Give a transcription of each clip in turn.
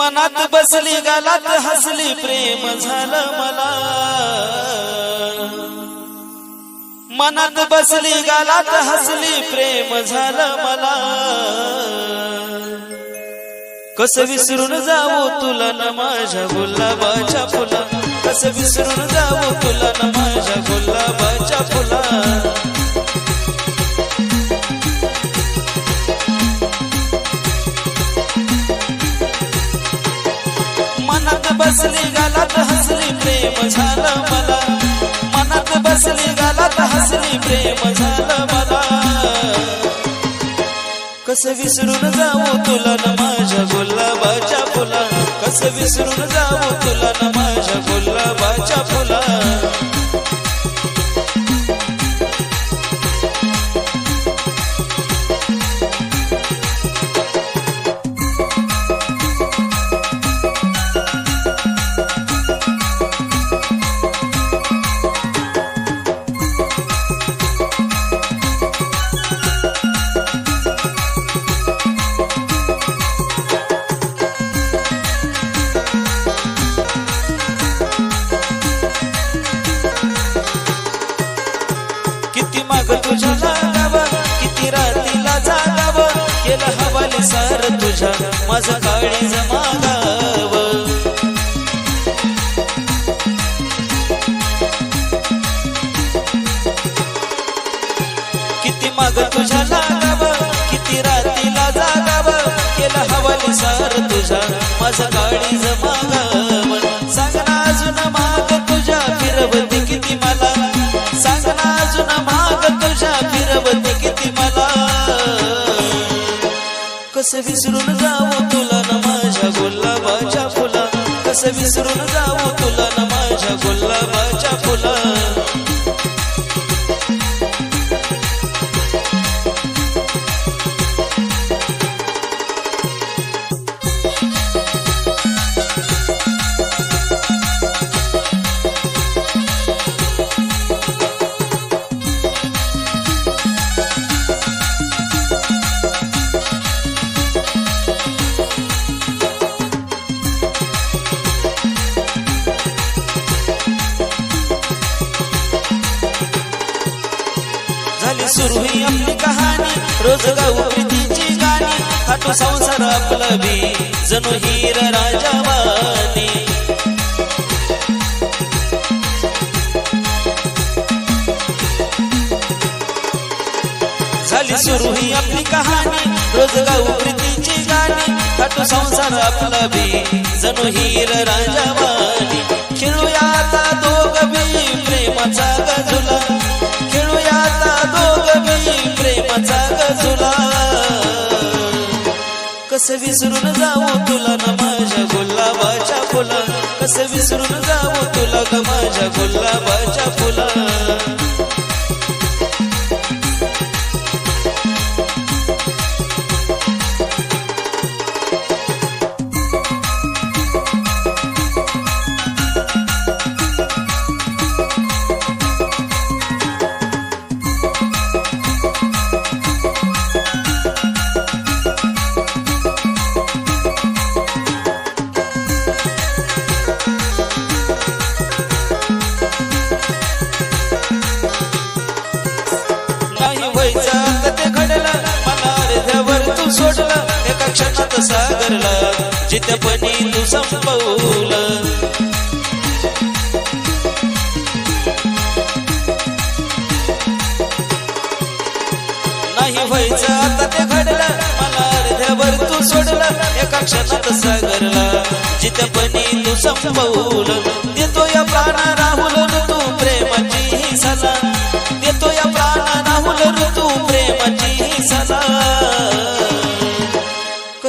मनात बसली गालात हसली प्रेम झालं मला. मनात बसली गालात हसली प्रेम झालं मला. कस विसरून जावो तुला न माझ्या गुलाबाच्या फुला? कस विसरून जावो तुला न माझ्या गुलाबाच्या फुला? बसली गालात हसली प्रेम झालं मला. मनात बसली गालात हसली प्रेम झालं मला. कस विसरून जाऊ तुला न माझ्या गुलाबाच्या फुला? कस विसरून जाऊ तुला न माझ्या गुलाबाच्या फुला? तुझ्या माझं काळी जमागाव किती माग तुझ्या लागाव किती रातीला जागाव केलं हवाली सार तुझ्या माझं काळी जमागाव विसरून जाऊ तुला ना माझ्या गुलाबाच्या फुला? कस विसरून जाऊ तुला ना माझ्या गुलाबाच्या फुला? सुरू ही आपली कहाणी. रोज गाऊ प्रीतीची गाणी. हाटू संसार आपला बी. जणू हिर राजावानी. झाली सुरू ही आपली कहाणी. रोज गाऊ प्रीतीची गाणी. हाटू संसार आपला बी. जणू हिर राजावानी. खेळूया आता दोघ बी प्रेमाचा गजुला. आता दोघ मी प्रेमाचा गजुला. कस विसरून जाऊ तुला न माझ्या गुलाबाच्या फुला. कस विसरून जाऊ तुला ग माझ्या गुलाबाच्या फुला. जिथपणी तू संपवलं. नाही व्हायचं आता ते घडलं. मला अर्ध्यावर तू सोडलं. एका क्षणात सागरला. जितपणी तू संपवलं. देतो या प्राणा राहुल तू प्रेमाची सजा. देतो या प्राणा राहुल तू प्रेमाची सजा.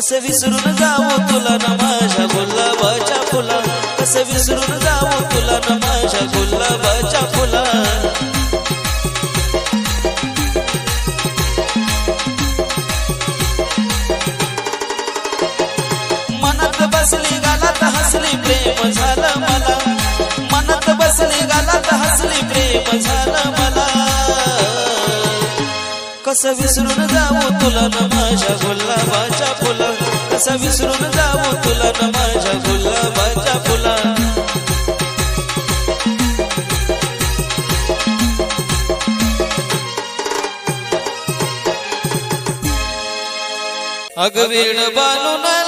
कसं विसरून जाऊ तुला न माझ्या गुलाबाच्या फुला? कसं विसरून जाऊ तुला न माझ्या गुलाबाच्या फुला? कसं विसरून जावो तुला न माझ्या गुलाबाच्या फुला? कसं विसरून जावो तुला न माझ्या गुलाबाच्या फुला? अगवेण बालू ना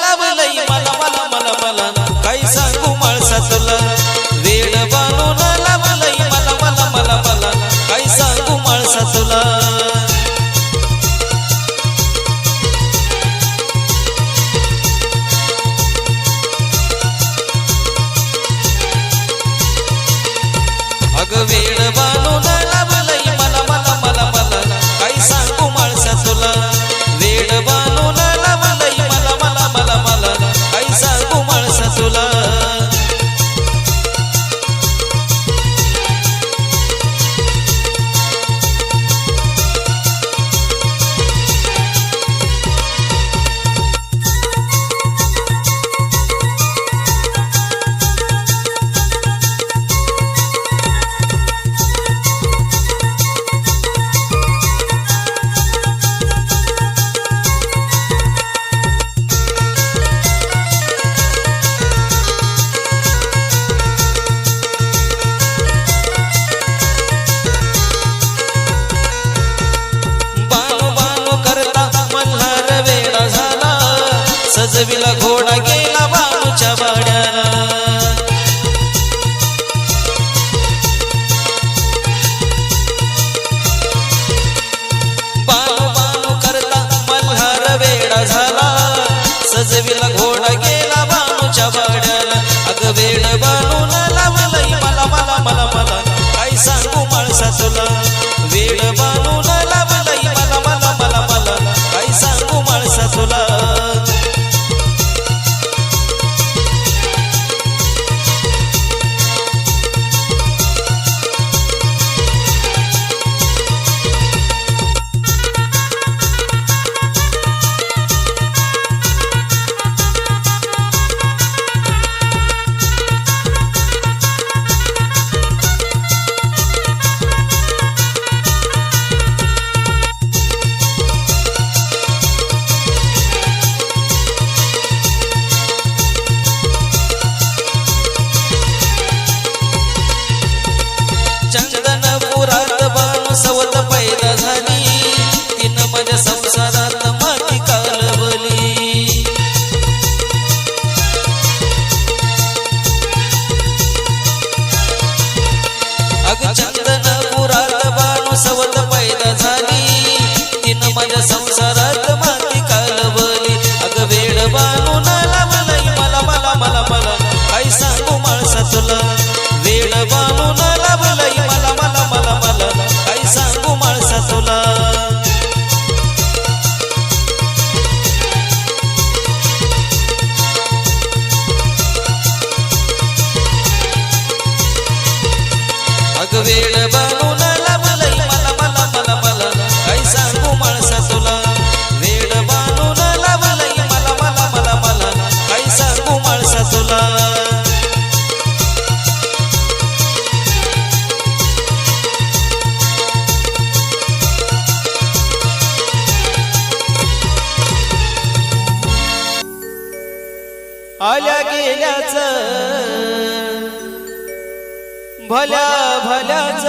भल्या भल्याच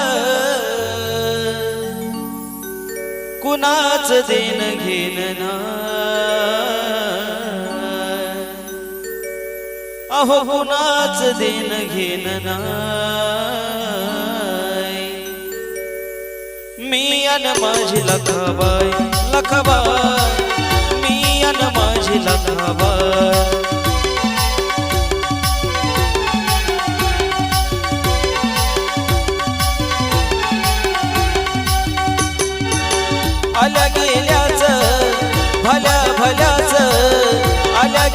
कुणाच देण ना? अहो कुणाच देण ना? मी अन माझी लखबाई लखबाई.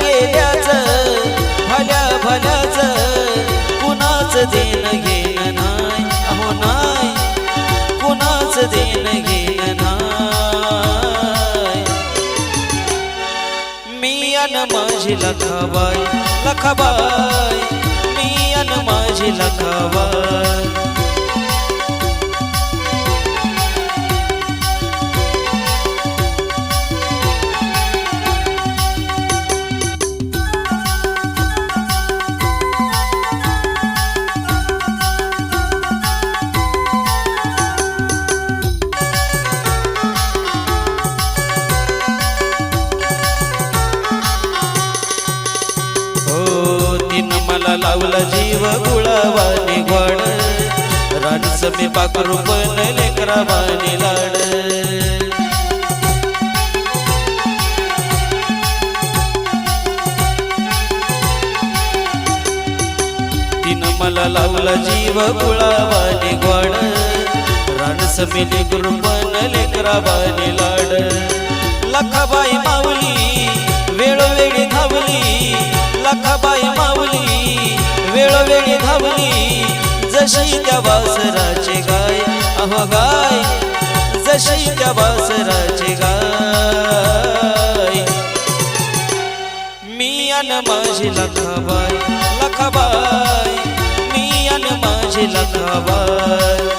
गेल्याच भल्या भल्याच कुणाच देन घेणं नाही अहो नाही कुणाच देण मी अन माझी लखाबाई लखाबाई मी अन माझी लखाबाई. तिनं मला लावला जीव गुळावाने गोड. रानस मी लेकरू पण लाड. लखाबाई माऊली वेळोवेळी धावली. लखाबाई माऊली वेळोवेळी धावली. जशी त्या वासराचे गाय अहो गाय जशी त्या वासराचे गाय. मी अन माझी लखाबाई लखाबाई. माझी लखाबाई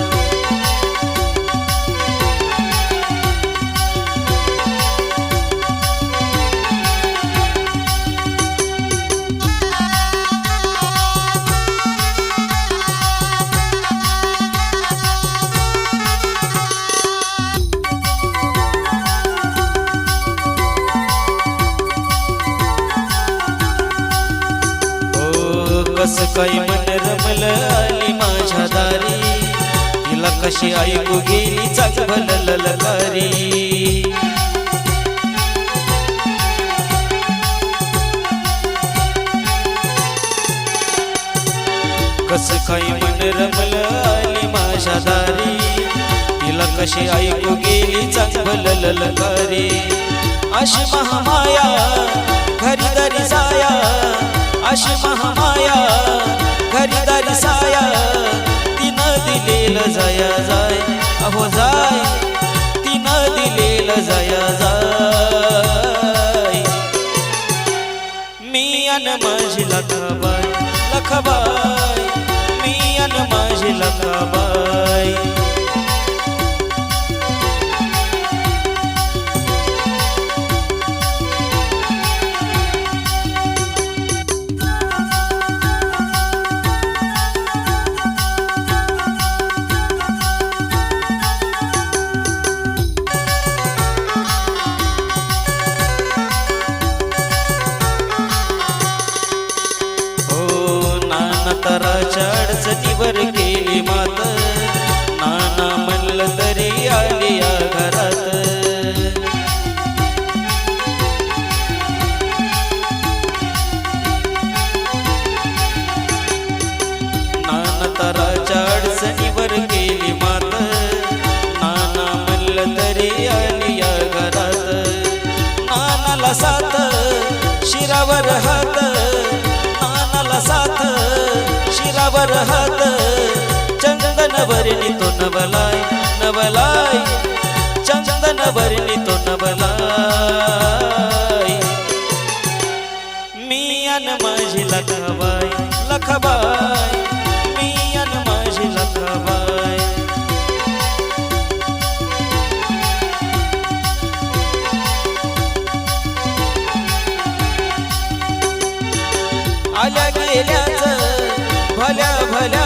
हो कशी ऐकू गेली चांगल ललकारी कस काय मन रमल आली माझ्या दारी? तिला कशी ऐकू गेली चांगल ललकारी अशी महामाया घरी साया. अशी महामाया घरी साया. दिलेलं जाया जाय. अहो जाय तिनं दिलेलं जाया जाय. मी अन माझी लखाबाई लखाबाई मी अन माझी लखाबाई. चंदन भरणी तो नवलाय मी अन माझी लखबाई लखबाई मी अन माझी लखबाई आल्या गेल्याच भल्या भल्या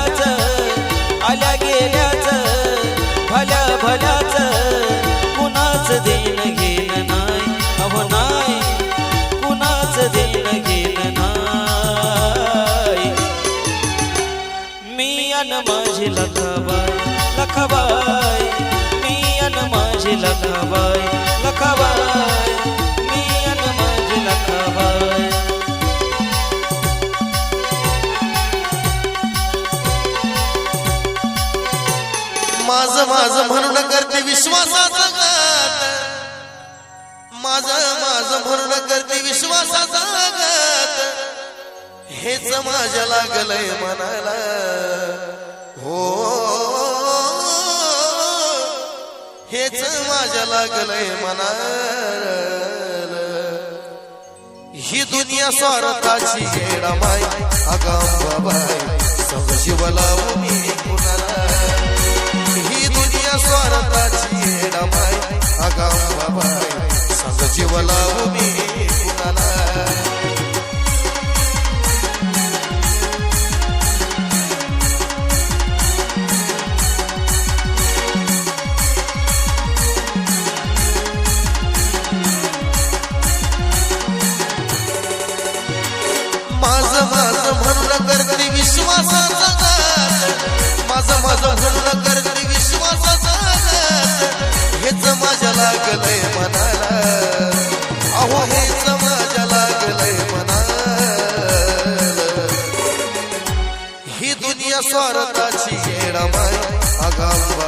लखाबाई मी अन माझी लखाबाई लखाबाई मी अन माझी लखाबाई. माझ माझ म्हणून करते विश्वासाचा घात माझ माझ म्हणून करते विश्वासाचा घात हेच माझ्या लागलंय मनाला. हो. हेच माझ्या लागलंय मनाला ही दुनिया स्वार्थाची येडामाय अगाबाबाय सग शिवला मी कुणाला. ही दुनिया स्वार्थाची येडामाय अगाबाबाय सग शिवला मी माझं माझं भरून करती विश्वासाचा हेच माझ्या लागलंय मनाला. अहो हेच माझ्या लागलंय मनाला. स्वार्थाची येणार अगाऊ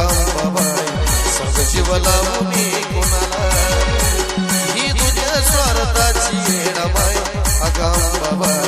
अंबाबाई संग जीव लावून कोणाला ही तुझ्या स्वार्थाची येणाबाई अगं अंबाबाई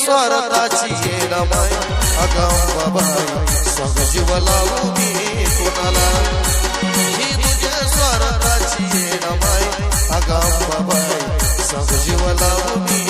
स्वारताची येण माय. अगाव बाबाई सहजीव लावू दे कोणाला? ही तुझ्या स्वारताची येण माय. अगाव बाबाई सहजीव लावू